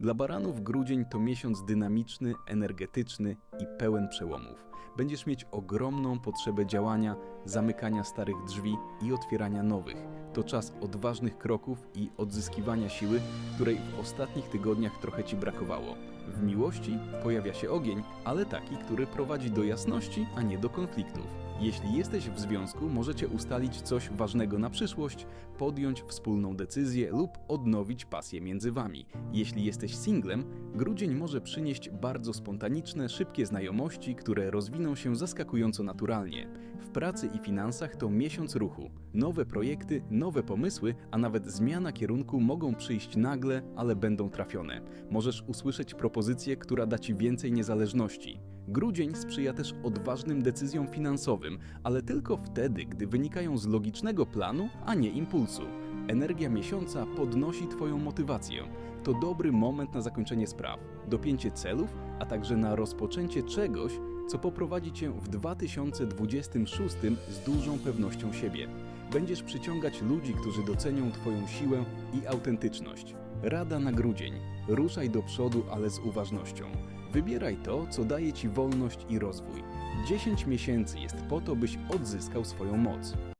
Dla baranów grudzień to miesiąc dynamiczny, energetyczny i pełen przełomów. Będziesz mieć ogromną potrzebę działania, zamykania starych drzwi i otwierania nowych. To czas odważnych kroków i odzyskiwania siły, której w ostatnich tygodniach trochę ci brakowało. W miłości pojawia się ogień, ale taki, który prowadzi do jasności, a nie do konfliktów. Jeśli jesteś w związku, możecie ustalić coś ważnego na przyszłość, podjąć wspólną decyzję lub odnowić pasję między wami. Jeśli jesteś singlem, grudzień może przynieść bardzo spontaniczne, szybkie znajomości, które rozwiną się zaskakująco naturalnie. W pracy i finansach to miesiąc ruchu. Nowe projekty, nowe pomysły, a nawet zmiana kierunku mogą przyjść nagle, ale będą trafione. Możesz usłyszeć propozycję, która da ci więcej niezależności. Grudzień sprzyja też odważnym decyzjom finansowym, ale tylko wtedy, gdy wynikają z logicznego planu, a nie impulsu. Energia miesiąca podnosi Twoją motywację. To dobry moment na zakończenie spraw, dopięcie celów, a także na rozpoczęcie czegoś, co poprowadzi Cię w 2026 z dużą pewnością siebie. Będziesz przyciągać ludzi, którzy docenią Twoją siłę i autentyczność. Rada na grudzień. Ruszaj do przodu, ale z uważnością. Wybieraj to, co daje Ci wolność i rozwój. 10 miesięcy jest po to, byś odzyskał swoją moc.